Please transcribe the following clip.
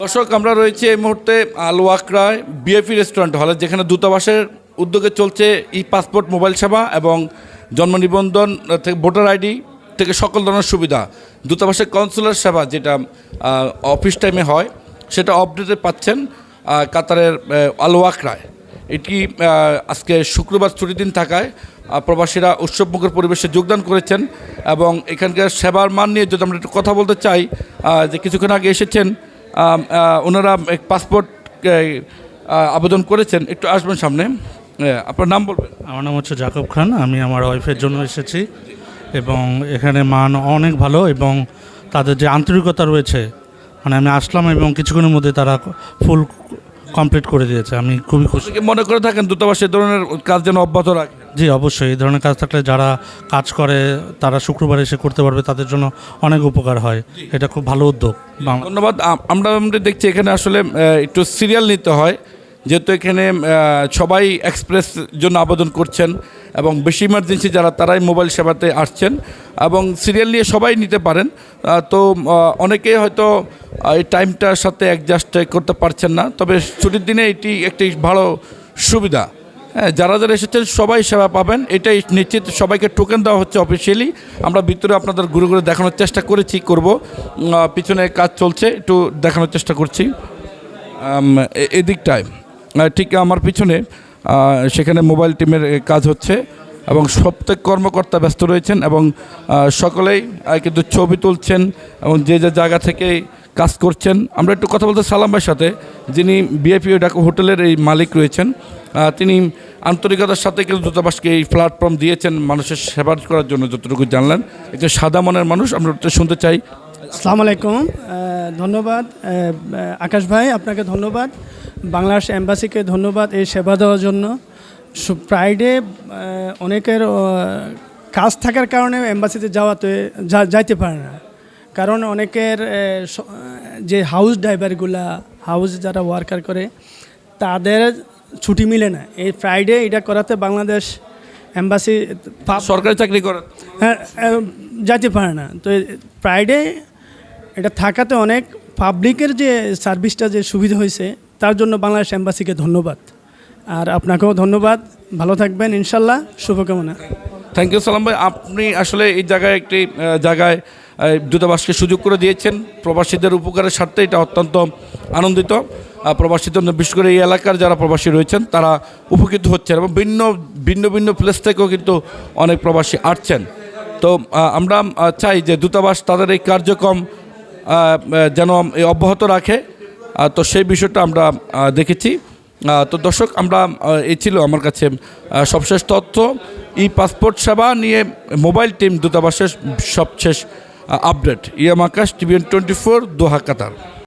দর্শক, আমরা রয়েছে এই মুহূর্তে আলওয়াকরায় বিএফি রেস্টুরেন্ট হলে, যেখানে দূতাবাসের উদ্যোগে চলছে ই পাসপোর্ট মোবাইল সেবা এবং জন্ম নিবন্ধন থেকে ভোটার আইডি থেকে সকল ধরনের সুবিধা। দূতাবাসের কনসুলার সেবা যেটা অফিস টাইমে হয়, সেটা আপডেটে পাচ্ছেন কাতারের আলওয়াকরায় এটি আজকে শুক্রবার ছুটির দিন থাকায় প্রবাসীরা উৎসবমুখর পরিবেশে যোগদান করেছেন এবং এখানকার সেবার মান নিয়ে যদি আমরা একটু কথা বলতে চাই যে কিছুক্ষণ আগে এসেছেন ওনারা এক পাসপোর্ট আবেদন করেছেন। একটু আসবেন সামনে। আপনার নাম বলবেন? আমার নাম হচ্ছে জাকব খান। আমি আমার ওয়াইফের জন্য এসেছি। এবং এখানে মান অনেক ভালো এবং তাদের যে আন্তরিকতা রয়েছে মানে আমি আসলাম এবং কিছুক্ষণের মধ্যে তারা ফুল কমপ্লিট করে দিয়েছে। আমি খুবই খুশি। মনে করে থাকেন দূতাবাস এ ধরনের কাজ যেন অব্যাহত রাখে। জি অবশ্যই। এই ধরনের কাজ থাকলে যারা কাজ করে তারা শুক্রবার এসে করতে পারবে তাদের জন্য অনেক উপকার হয়। এটা খুব ভালো উদ্যোগ। ধন্যবাদ। আমরা আমরা দেখছি এখানে আসলে একটু সিরিয়াল নিতে হয়। যেহেতু এখানে সবাই এক্সপ্রেস জন্য আবেদন করছেন এবং বেশি ইমার্জেন্সি যারা তারাই মোবাইল সেবাতে আসছেন এবং সিরিয়াল নিয়ে সবাই নিতে পারেন। তো অনেকে হয়তো এই টাইমটার সাথে অ্যাডজাস্ট করতে পারছেন না। তবে ছুটির দিনে এটি একটি ভালো সুবিধা। যারা যারা এসেছেন, সবাই সেবা পাবেন। এটাই নিশ্চিত। সবাইকে টোকেন দেওয়া হচ্ছে অফিসিয়ালি আমরা ভিতরে আপনাদের ঘুরে ঘুরে দেখানোর চেষ্টা করেছি, করব। পিছনে কাজ চলছে, একটু দেখানোর চেষ্টা করছি। এদিকটায়। ঠিক আমার পিছনে সেখানে মোবাইল টিমের কাজ হচ্ছে এবং প্রত্যেক কর্মকর্তা ব্যস্ত রয়েছেন এবং সকলেই কিন্তু ছবি তুলছেন এবং যে যে জায়গা থেকে কাজ করছেন। আমরা একটু কথা বলতে সালাম ভাইয়ের সাথে, যিনি বিএপি ডাকো হোটেলের এই মালিক রয়েছেন। তিনি আন্তরিকতার সাথে কিন্তু দূতাবাসকে এই প্ল্যাটফর্ম দিয়েছেন মানুষের সেবা করার জন্য, যতটুকু জানলেন। একজন সাদা মনের মানুষ, আমরা শুনতে চাই। আসসালামু আলাইকুম। ধন্যবাদ। আকাশ ভাই, আপনাকে ধন্যবাদ। বাংলাদেশ এম্বাসিকে ধন্যবাদ এই সেবা দেওয়ার জন্য। ফ্রাইডে অনেকের কাজ থাকার কারণে এম্বাসিতে যাওয়াতে যাইতে পারে না। কারণ অনেকের যে হাউস ড্রাইভারগুলা হাউস যারা ওয়ার্কার করে তাদের ছুটি মিলে না। এই ফ্রাইডে এটা করাতে বাংলাদেশ এম্বাসি সরকারি চাকরি করে হ্যাঁ যাইতে পারে না। তো ফ্রাইডে এটা থাকাতে অনেক পাবলিকের যে সার্ভিসটা যে সুবিধা হয়েছে তার জন্য বাংলাদেশ এম্বাসিকে ধন্যবাদ। আর আপনাকেও ধন্যবাদ। ভালো থাকবেন ইনশাল্লাহ। শুভকামনা। থ্যাংক ইউ সালাম ভাই। আপনি আসলে এই জায়গায় একটি জায়গায় দূতাবাসকে সুযোগ করে দিয়েছেন। প্রবাসীদের উপকারের স্বার্থে এটা অত্যন্ত আনন্দিত। প্রবাসীদের বিশেষ করে এই এলাকার যারা প্রবাসী রয়েছেন, তারা উপকৃত হচ্ছেন এবং ভিন্ন ভিন্ন ভিন্ন প্লেস থেকেও কিন্তু অনেক প্রবাসী আসছেন। তো আমরা চাই যে দূতাবাস তাদের এই কার্যক্রম যেন অব্যাহত রাখে। তো সেই বিষয়টা আমরা দেখেছি। তো দর্শক, আমরা এই ছিল আমার কাছে সবশেষ তথ্য। ই পাসপোর্ট সেবা নিয়ে মোবাইল টিম দূতাবাসের সবশেষ আপডেট ইয়ামাকাশ টিভিএন টোয়েন্টি ফোর দোহা কাতার।